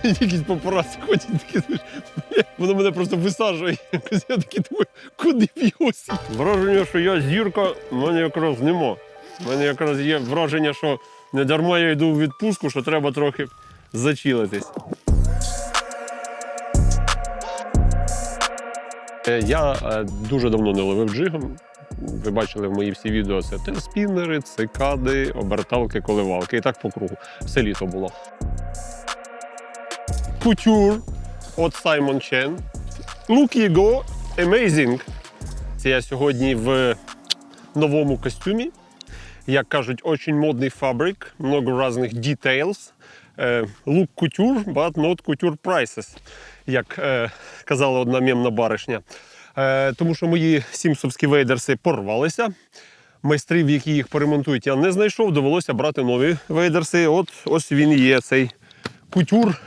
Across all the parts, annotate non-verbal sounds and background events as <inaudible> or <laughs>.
<laughs> якісь папараці ходять, такі, воно мене просто висаджує. <laughs> Я такий думаю, куди б? Враження, що я зірка, в мене якраз нема. У мене якраз є враження, що не дарма я йду в відпустку, що треба трохи зачилитись. Е, Я е, дуже давно не ловив джигом. Ви бачили в мої всі відео це телспіннери, цикади, оберталки, коливалки. І так по кругу. Все літо було. Кутюр от Саймон Чен. Look you go, amazing. Це я сьогодні в новому костюмі. Як кажуть, очень модний фабрик, много різних details. Е, Look couture, but not couture prices, як е, казала одна мемна баришня. Е, тому що мої сімсовські вейдерси порвалися. Майстрів, які їх поремонтують, я не знайшов. Довелося брати нові вейдерси. От ось він є цей кутюр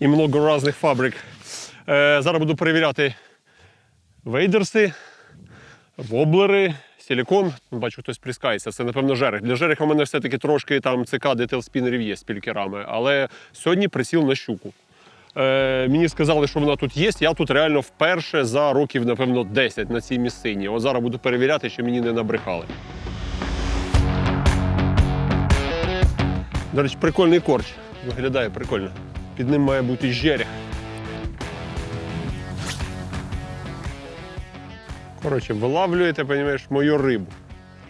і много різних фабрик. Е, зараз буду перевіряти вейдерси, воблери, силікон. Бачу, хтось пліскається. Це, напевно, жерех. Для жереха у мене все-таки трошки там цикади телспінерів є з пількерами. Але сьогодні присіл на щуку. Е, мені сказали, що вона тут є. Я тут реально вперше за років, напевно, 10 на цій місцині. От зараз буду перевіряти, чи мені не набрехали. До речі, прикольний корч. Виглядає прикольно. Під ним має бути жерех. Коротше, вилавлюєте, понімаєш, мою рибу.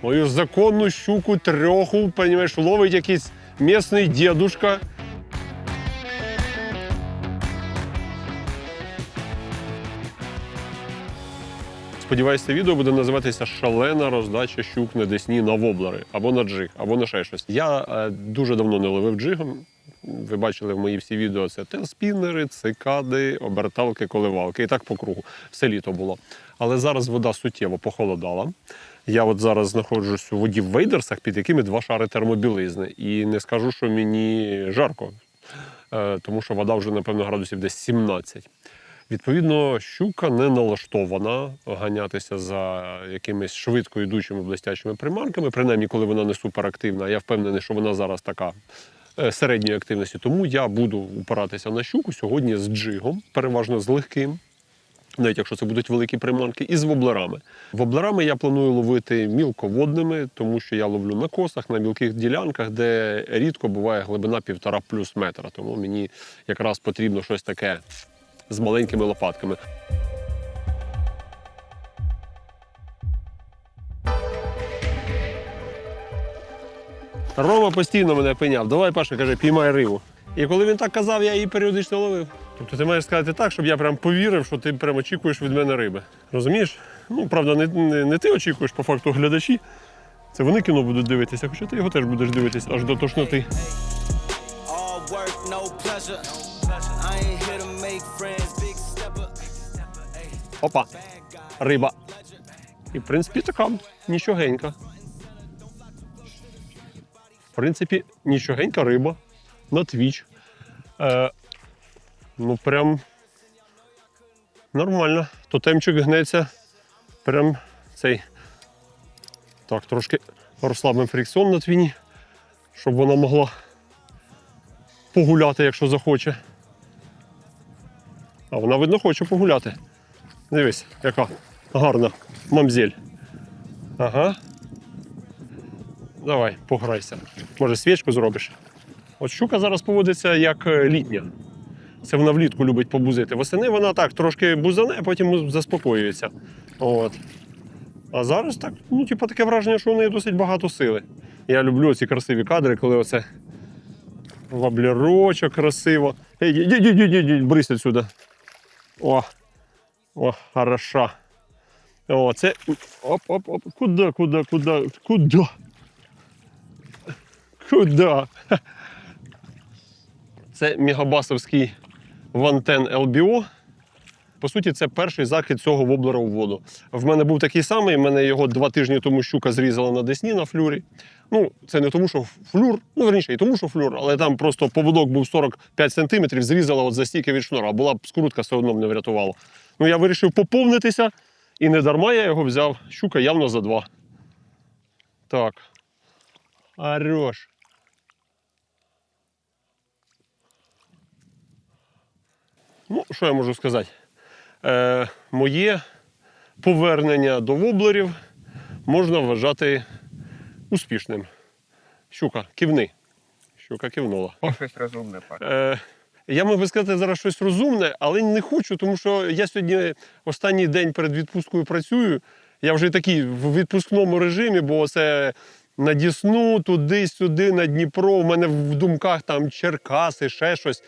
Мою законну щуку трьоху, понімаєш, ловить якийсь місний дідушка. Сподіваюся, відео буде називатися Шалена роздача щук на десні на воблери або на джиг, або на ще щось. Я е, дуже давно не ловив джигом. Ви бачили в мої всі відео це телспіннери, цикади, оберталки, коливалки. І так по кругу. Все літо було. Але зараз вода суттєво похолодала. Я от зараз знаходжусь у воді в вейдерсах, під якими два шари термобілизни. І не скажу, що мені жарко, е, тому що вода вже, напевно, градусів десь 17. Відповідно, щука не налаштована ганятися за якимись швидко йдучими блестячими приманками, принаймні, коли вона не суперактивна. Я впевнений, що вона зараз така середньої активності. Тому я буду упиратися на щуку сьогодні з джигом, переважно з легким. Навіть якщо це будуть великі приманки, і з воблерами. Воблерами я планую ловити мілководними, тому що я ловлю на косах, на мілких ділянках, де рідко буває глибина півтора плюс метра. Тому мені якраз потрібно щось таке з маленькими лопатками. Рома постійно мене пиняв. Давай, Паша, каже, піймай рибу. І коли він так казав, я її періодично ловив. Тобто ти маєш сказати так, щоб я прям повірив, що ти прям очікуєш від мене риби. Розумієш? Ну, правда, не, не, не ти очікуєш, по факту глядачі. Це вони кіно будуть дивитися, хоча ти його теж будеш дивитися аж до тошноти. Опа, риба. І в принципі така нічогенька. Принципі, нічогенька риба на твіч. Е, ну, прям нормально. Тотемчик гнеться. Прям цей. Так, трошки розслабимо фрикціон на твіні, щоб вона могла погуляти, якщо захоче. А вона, видно, хоче погуляти. Дивись, яка гарна мамзель. Ага. Давай, пограйся. Може, свічку зробиш. От щука зараз поводиться як е, літня. Це вона влітку любить побузити. Восени вона так трошки бузане, а потім заспокоюється. От. А зараз так, ну, типу, таке враження, що у неї досить багато сили. Я люблю ці красиві кадри, коли оце ваблерочок красиво. Ей, йди, йди, йди, брись відсюди. О, о, хороша. О, це. Оп, оп, оп. Куда, куда, куда. Це мегабасовський вантен LBO. По суті, це перший закид цього воблера у воду. В мене був такий самий, в мене його два тижні тому щука зрізала на десні на флюрі. Ну, це не тому, що флюр, ну верніше, і тому, що флюр, але там просто поводок був 45 сантиметрів, зрізала от за стільки від шнура. Була б скрутка, все одно б не врятувала. Ну, я вирішив поповнитися, і не дарма я його взяв. Щука явно за два. Так. Хорош. Ну, що я можу сказати? Е, моє повернення до воблерів можна вважати успішним. Щука, кивни. Щука кивнула. Щось розумне. Е, я мог би сказати зараз щось розумне, але не хочу, тому що я сьогодні останній день перед відпусткою працюю. Я вже такий в відпускному режимі, бо це на Дісну, туди-сюди, на Дніпро. У мене в думках там Черкаси, ще щось.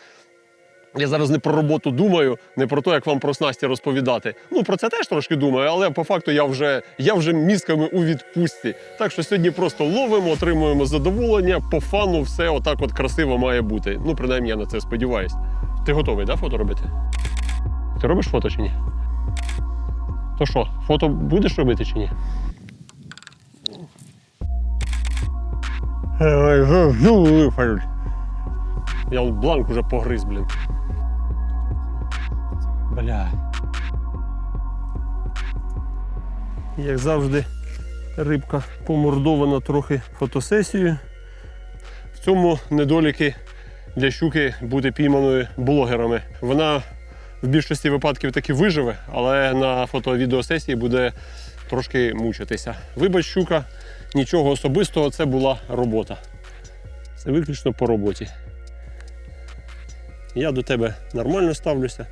Я зараз не про роботу думаю, не про те, як вам про снасті розповідати. Ну про це теж трошки думаю, але по факту я вже, я вже мізками у відпустці. Так що сьогодні просто ловимо, отримуємо задоволення, по фану все отак от красиво має бути. Ну, принаймні, я на це сподіваюсь. Ти готовий, да, фото робити? Ти робиш фото чи ні? То що, фото будеш робити чи ні? Я бланк уже погриз, блін. Бля. Як завжди, рибка помордована трохи фотосесією. В цьому недоліки для щуки бути пійманою блогерами. Вона в більшості випадків таки виживе, але на фото-відеосесії буде трошки мучитися. Вибач, щука, нічого особистого, це була робота. Це виключно по роботі. Я до тебе нормально ставлюся.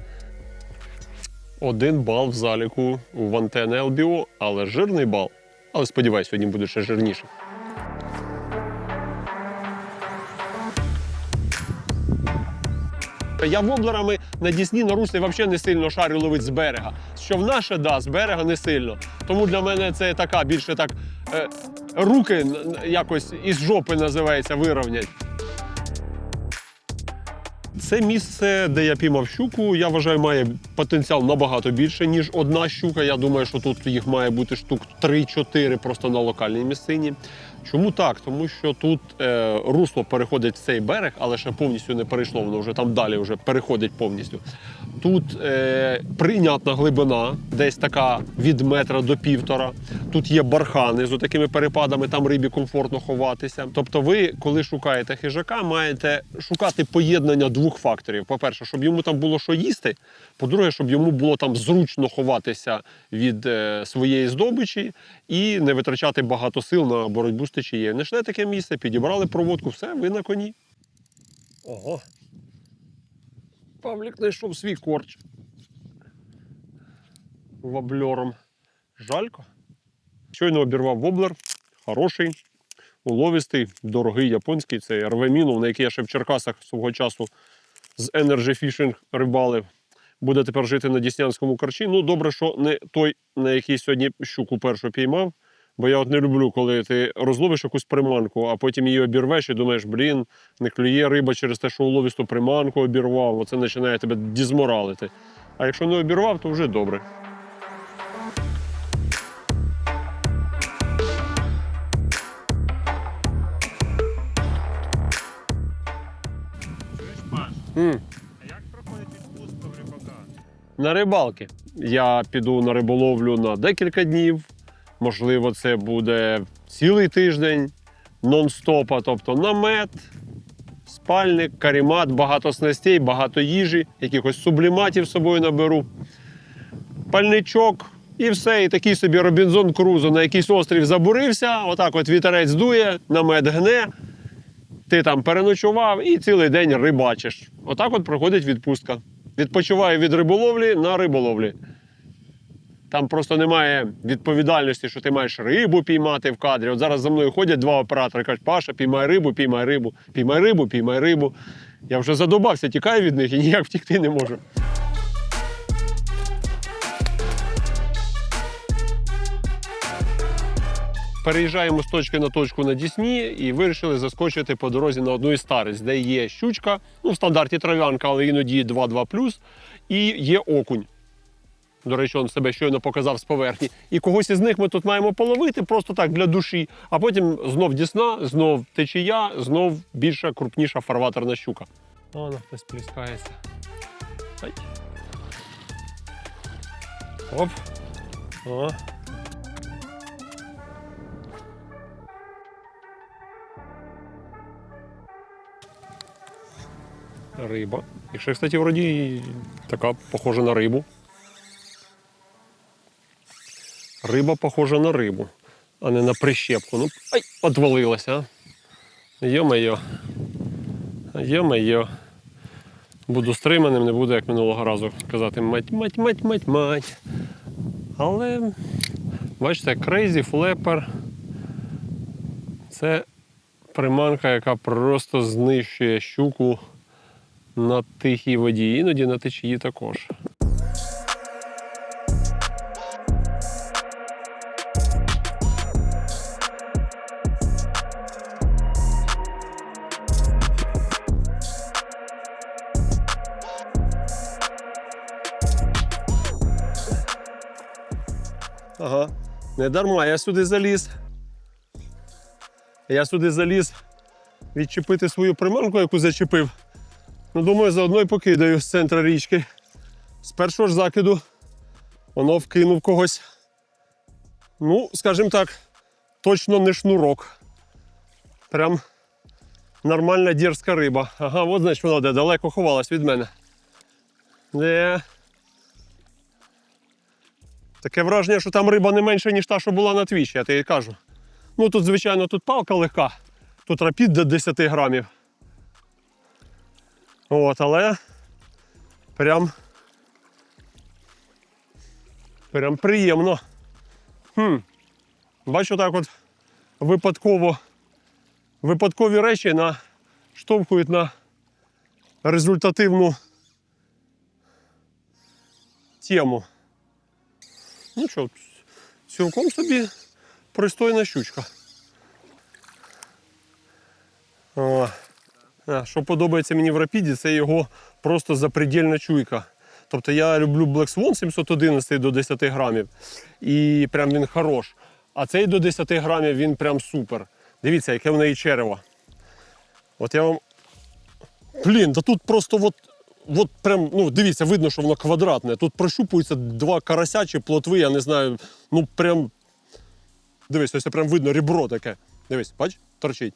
Один бал в заліку у Вантен ЛБО, але жирний бал. Але сподіваюсь, сьогодні буде ще жирніше. Я воблерами на Дісні на руслі взагалі не сильно шарю ловить з берега. Що в наше, да, з берега не сильно. Тому для мене це така більше так е, руки якось із жопи називається вирівнять. Це місце, де я піймав щуку, я вважаю, має потенціал набагато більше, ніж одна щука. Я думаю, що тут їх має бути штук 3-4 просто на локальній місцині. Чому так? Тому що тут е, русло переходить в цей берег, але ще повністю не перейшло, воно вже там далі вже переходить повністю. Тут е, прийнятна глибина, десь така від метра до півтора. Тут є бархани з такими перепадами, там рибі комфортно ховатися. Тобто, ви, коли шукаєте хижака, маєте шукати поєднання двох факторів. По-перше, щоб йому там було що їсти. По-друге, щоб йому було там зручно ховатися від е, своєї здобичі і не витрачати багато сил на боротьбу з течією. Знайшли таке місце, підібрали проводку, все, ви на коні. Ого. Павлік знайшов свій корч. Воблером. Жалько. Щойно обірвав воблер. Хороший, уловистий, дорогий японський. Це рвемінов, на який я ще в Черкасах свого часу з Energy Fishing рибалив. Буде тепер жити на Діснянському корчі. Ну, добре, що не той, на який сьогодні щуку першу піймав. Бо я от не люблю, коли ти розловиш якусь приманку, а потім її обірвеш і думаєш, блін, не клює риба через те, що уловисту приманку обірвав. Оце починає тебе дізморалити. А якщо не обірвав, то вже добре. М. Як проходить відпустка в рибака? На рибалки. Я піду на риболовлю на декілька днів. Можливо, це буде цілий тиждень нон-стопа, тобто намет, спальник, карімат, багато снастей, багато їжі, якихось субліматів з собою наберу, пальничок і все. І такий собі Робінзон Крузо на якийсь острів забурився, отак от вітерець дує, намет гне. Ти там переночував і цілий день рибачиш. Отак от проходить відпустка. Відпочиваю від риболовлі на риболовлі. Там просто немає відповідальності, що ти маєш рибу піймати в кадрі. От зараз за мною ходять два оператори, кажуть, Паша, піймай рибу, піймай рибу, піймай рибу, піймай рибу. Я вже задобався, тікаю від них і ніяк втікти не можу. Переїжджаємо з точки на точку на Дісні і вирішили заскочити по дорозі на одну із стариць, де є щучка, ну в стандарті трав'янка, але іноді 2-2 і є окунь. До речі, він себе щойно показав з поверхні. І когось із них ми тут маємо половити просто так для душі, а потім знов дісна, знов течія, знов більша, крупніша фарватерна щука. О, хтось пліскається. Ай. Оп. О. Риба. Ще, кстати, вроді така похожа на рибу. Риба похожа на рибу, а не на прищепку. Ну, ай, отвалилася. Йо-моє. Йо-моє. Буду стриманим, не буду, як минулого разу казати мать, мать, мать, мать, мать. Але, бачите, Crazy Flapper це приманка, яка просто знищує щуку на тихій воді, іноді на течії також. Не дарма, я сюди заліз. Я сюди заліз відчепити свою приманку, яку зачепив. Ну, думаю, заодно й покидаю з центра річки. З першого ж закиду воно вкинув когось. Ну, скажімо так, точно не шнурок. Прям нормальна дерзка риба. Ага, от значить вона де далеко ховалась від мене. Де. Таке враження, що там риба не менша, ніж та, що була на твічі, я тобі кажу. Ну тут, звичайно, тут палка легка, тут рапід до 10 грамів. От, але прям. Прям приємно. Хм. Бачу так от випадково. Випадкові речі на, штовхують на результативну тему. Ну що, цілком собі пристойна щучка. О. Що подобається мені в рапіді, це його просто запредельна чуйка. Тобто я люблю Black Swan 711 до 10 грамів. І прям він хорош. А цей до 10 грамів він прям супер. Дивіться, яке в неї черево. От я вам. Блін, та тут просто от, от прям, ну дивіться, видно, що воно квадратне. Тут прощупуються два карася чи плотви, я не знаю. Ну прям. Дивись, ось це прям видно ребро таке. Дивись, бач, торчить.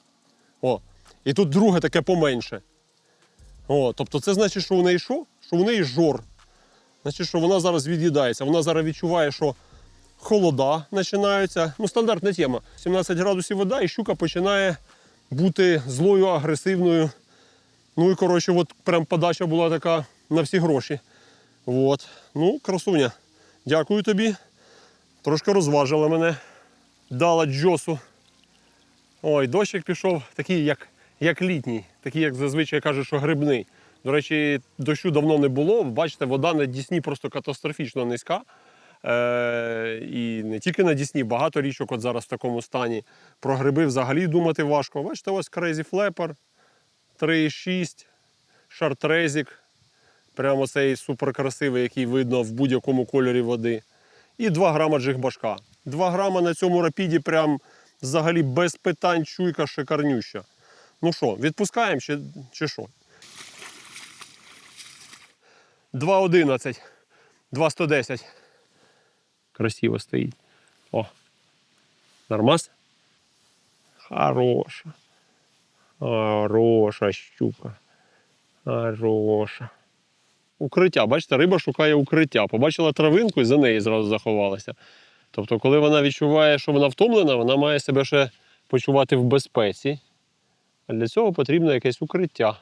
О. І тут друге таке поменше. О, тобто це значить, що у неї що? Що у неї жор. Значить, що вона зараз від'їдається. Вона зараз відчуває, що холода починаються. Ну, стандартна тема. 17 градусів вода, і щука починає бути злою, агресивною. Ну і коротше, от прям подача була така на всі гроші. От. Ну, красуня. Дякую тобі. Трошки розважила мене. Дала джосу. Ой, дощик пішов такий, як, як літній, такий, як зазвичай кажуть, що грибний. До речі, дощу давно не було. Бачите, вода на Дісні просто катастрофічно низька. Е, і не тільки на Дісні, багато річок от зараз в такому стані. Про гриби взагалі думати важко. Бачите, ось Crazy Flapper 3,6, шартрезік. Прямо цей суперкрасивий, який видно в будь-якому кольорі води. І 2 грама джигбашка. 2 грама на цьому рапіді прям взагалі без питань чуйка шикарнюща. Ну що, відпускаємо чи, чи що? 2,11, 2,110. Красиво стоїть. О. Нормас? Хороша. Хороша щука. Хороша. Укриття. Бачите, риба шукає укриття. Побачила травинку і за неї зразу заховалася. Тобто, коли вона відчуває, що вона втомлена, вона має себе ще почувати в безпеці. А для цього потрібно якесь укриття.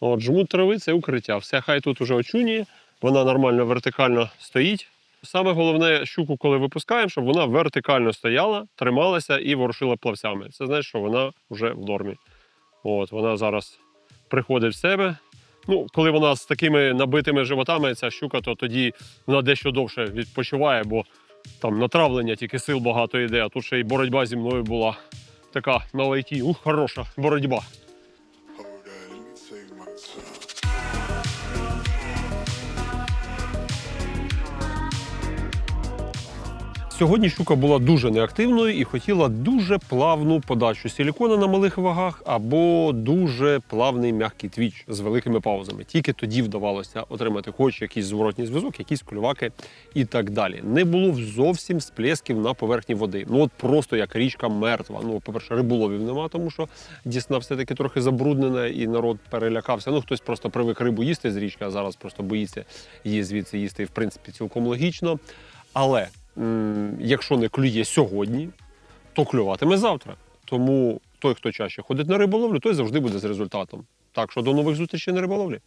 От, жмут трави це укриття. Все хай тут уже очунює, вона нормально вертикально стоїть. Саме головне щуку, коли випускаємо, щоб вона вертикально стояла, трималася і ворушила плавцями. Це значить, що вона вже в нормі. От, вона зараз приходить в себе. Ну, коли вона з такими набитими животами, ця щука, то тоді вона дещо довше відпочиває, бо там натравлення, тільки сил багато йде, а тут ще й боротьба зі мною була така на лайті. Ух, хороша боротьба. Сьогодні щука була дуже неактивною і хотіла дуже плавну подачу силікона на малих вагах або дуже плавний м'який твіч з великими паузами. Тільки тоді вдавалося отримати хоч якийсь зворотній зв'язок, якісь клюваки і так далі. Не було зовсім сплесків на поверхні води. Ну от просто як річка мертва. Ну, по-перше, риболовів нема, тому що дісна все-таки трохи забруднена і народ перелякався. Ну, хтось просто привик рибу їсти з річки, а зараз просто боїться її звідси їсти. І в принципі цілком логічно. Але якщо не клює сьогодні, то клюватиме завтра. Тому той, хто чаще ходить на риболовлю, той завжди буде з результатом. Так що до нових зустрічей на риболовлі.